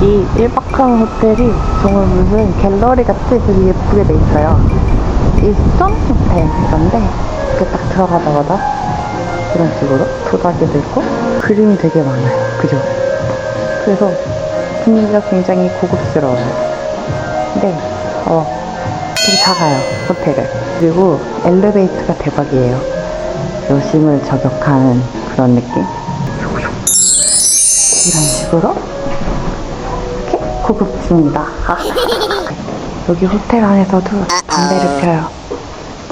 이 1박한 호텔이 정말 무슨 갤러리 같이 되게 예쁘게 돼 있어요. 일선 호텔 이건데 이렇게 딱 들어가자마자 이런 식으로 도자기도 있고 그림이 되게 많아요. 그죠? 그래서 분위기가 굉장히 고급스러워요. 근데 어 되게 작아요 호텔은. 그리고 엘리베이터가 대박이에요. 여심을 저격하는 그런 느낌. 이런 식으로 이렇게 고급집니다. 여기 호텔 안에서도 담배를 펴요.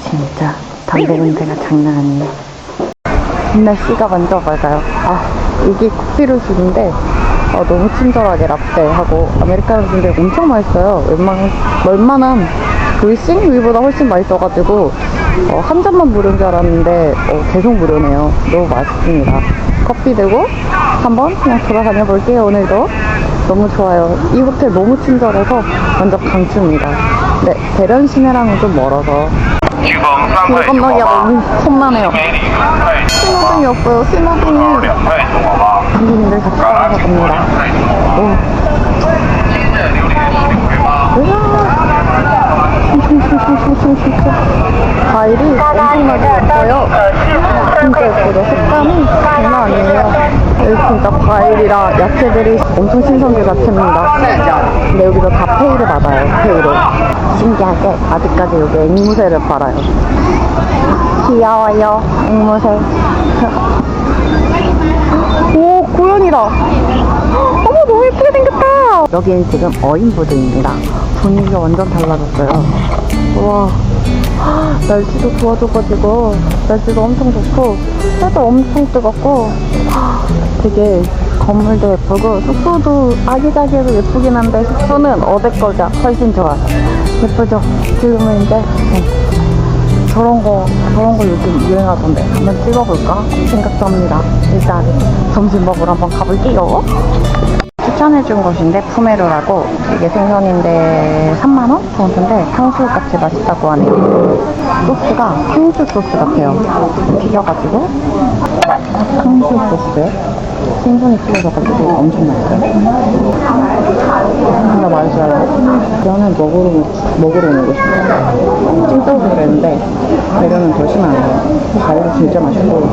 진짜 담배 냄새가 장난 아니에요. 날씨가 먼저 맞아요. 아, 이게 커피루스인데 어, 너무 친절하게 라떼하고 아메리카노 근데 엄청 맛있어요. 웬만, 웬만한 루이싱 위보다 훨씬 맛있어가지고 어, 한 잔만 무료인 줄 알았는데 어, 계속 무료네요. 너무 맛있습니다. 커피 들고 한번 그냥 돌아다녀 볼게요. 오늘도 너무 좋아요. 이 호텔 너무 친절해서 완전 강추입니다. 네, 대련 시내랑은 좀 멀어서 길 건너기가 너무 손만해요. 스마등이 없어요. 스마등이. 한국인들 같이 따라서 갑니다. 과일이 엄청나게 예뻐요. 진짜 예쁘죠. 색감이 장난 아니에요. 진짜 과일이랑 야채들이 엄청 신선계 자체입니다. 근데 여기서 다 페이를 받아요. 페이로. 신기하게 아직까지 여기 앵무새를 팔아요. 귀여워요. 앵무새. 오, 고현이다. 어머, 너무 예쁘게 생겼다. 여기는 지금 어인부드입니다. 분위기가 완전 달라졌어요. 우와. 날씨도 좋아져가지고, 날씨도 엄청 좋고, 해도 엄청 뜨겁고, 되게 건물도 예쁘고, 숙소도 아기자기해서 예쁘긴 한데, 숙소는 어제 거가 훨씬 좋아요. 예쁘죠? 지금은 이제, 네. 저런 거, 저런 거 요즘 유행하던데. 한번 찍어볼까? 생각도 합니다. 일단, 점심 먹으러 한번 가볼게요. 추천해준 곳인데, 푸메로라고. 이게 생선인데, 3만원 정도인데, 탕수육같이 맛있다고 하네요. 소스가 탕수육 소스 같아요. 튀겨가지고, 탕수육 소스에 생선이 튀겨져가지고 엄청 맛있어요. 진짜 맛있어요. 저는 먹으러, 먹으러 오는 곳이에요. 찜떡을 그랬는데, 배려는 더 심하네요. 가위도 진짜 맛있고.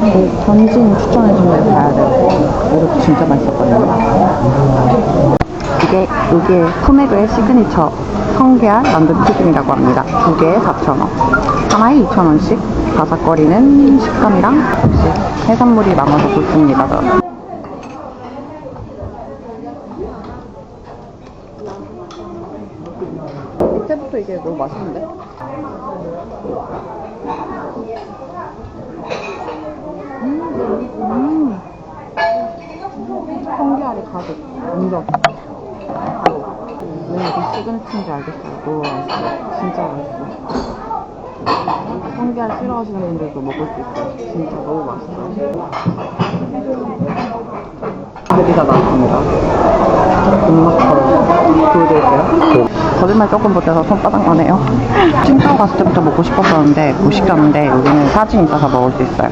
그 전진 추천해준 데 가야 돼요. 이것도 진짜 맛있었거든요. 이게, 이게 푸메그의 시그니처 성게알 만두 튀김이라고 합니다. 두 개에 4,000원. 하나에 2,000원씩. 바삭거리는 식감이랑 역시 해산물이 많아서 좋습니다. 밑에부터 이게 너무 맛있는데? 음. 성게알이 가득. 완전. 왜 이게 시그니처인지 알겠어요. 진짜 맛있어 요. 성게알 싫어하시는 분들도 먹을 수 있어요. 진짜 너무 맛있어요. 고기가 나왔습니다. 군막걸 보여드릴게요. 거짓말 조금 못해서 손바닥 나네요. 칭따오 갔을 때부터 먹고 싶었었는데 못 시켰는데 여기는 사진 있어서 먹을 수 있어요.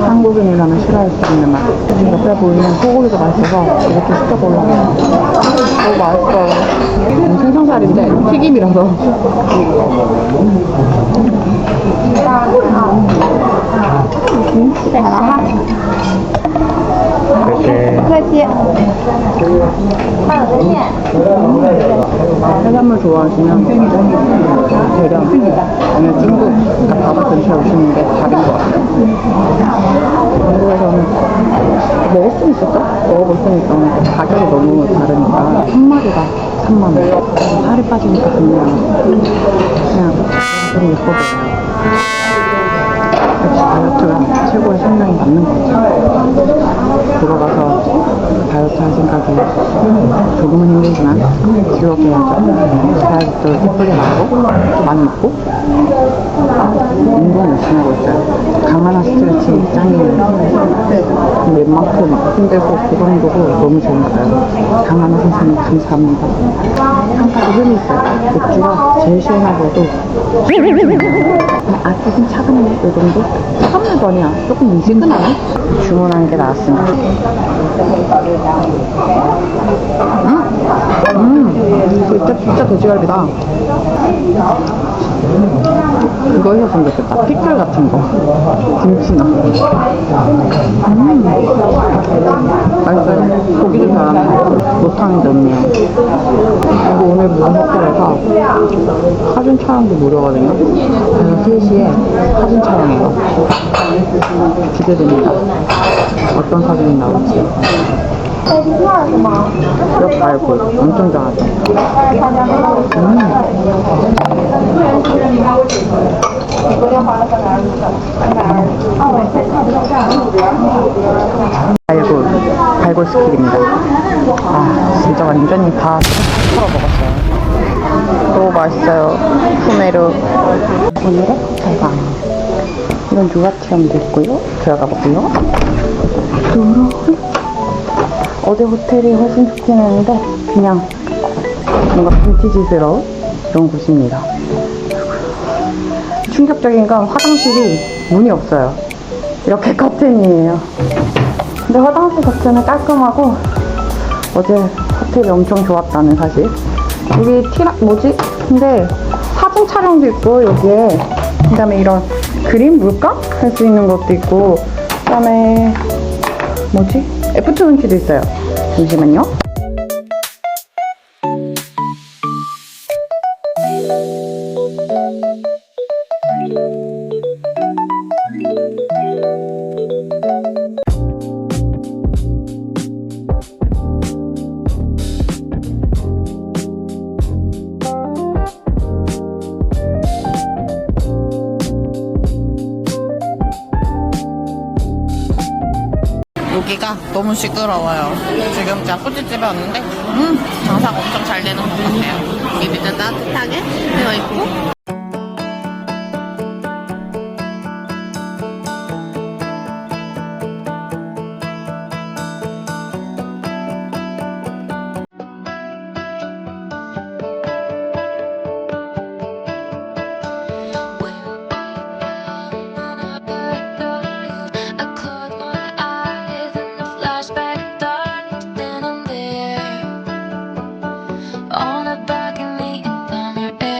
한국인이 라면 싫어할 수 있는 맛. 옆에 보이는 소고기도 맛있어서 이렇게 시켜보려고. 너무 맛있어요. 음, 생선살인데 튀김이라서. 해산물 좋아하시면 대련 아니면 중국 그러니까 바다 근처에 오시는 게 답인 것 같아요. 한국에서는 먹을 수 있었죠? 먹어볼 수 있었는데 가격이 너무 다르니까 한 마리가 3만 원. 살이 빠지니까 그냥 그냥 너무 예뻐 보여요. 역시 다이어트가 최고의 성능이 맞는 것같아요. 들어가서 다이어트 할 생각이 조금은 힘들지만 즐겁게 해야죠. 다이어트도 예쁘게 나오고 또 많이 먹고 운동 열심히 하고 있어요. 강하나 스트레칭 짱이에요. 웬만큼 힘들고 고강도고 너무 재밌어요. 강하나 선생님 감사합니다. 한 가지 흠이 있어요. 맥주가 제일 시원하고도 아, 조금 차갑네. 이 정도? 차갑네도 아니야. 조금 미지근하네. 주문한 게 나왔습니다. 음! 음! 진짜, 진짜 돼지갈비다. 그거 해줬으면 좋겠다. 피클 같은 거. 김치나. 음. 맛있어요. 고기도 잘하네. 노탕이 넣네요. 그리고 오늘 무슨 호텔에서 사진 촬영도 무료거든요. 그래서 3시에 사진 촬영해요. 기대됩니다. 어떤 사진이 나올지. 잘하죠. 발골, 발골 스킬입니다. 아, 진짜 완전히 다 털어 먹었어요. 너무 맛있어요. 후메르. 오늘의 호텔방. 이건 누가 체험도 있고요. 들어가 볼게요. 어제 호텔이 훨씬 좋긴 했는데, 그냥 뭔가 빈티지스러운 그런 곳입니다. 충격적인 건 화장실이 문이 없어요. 이렇게 커튼이에요. 근데 화장실 자체는 깔끔하고 어제 호텔이 엄청 좋았다는 사실. 여기 티라 뭐지? 근데 사진 촬영도 있고 여기에 그다음에 이런 그림 물감 할 수 있는 것도 있고 그다음에 뭐지? 애프터 눈치도 있어요. 잠시만요. 여기가 너무 시끄러워요. 지금 제가 꼬치집에 왔는데, 음, 장사가 엄청 잘 되는 것 같아요. 여기 밑에 따뜻하게 되어 있고,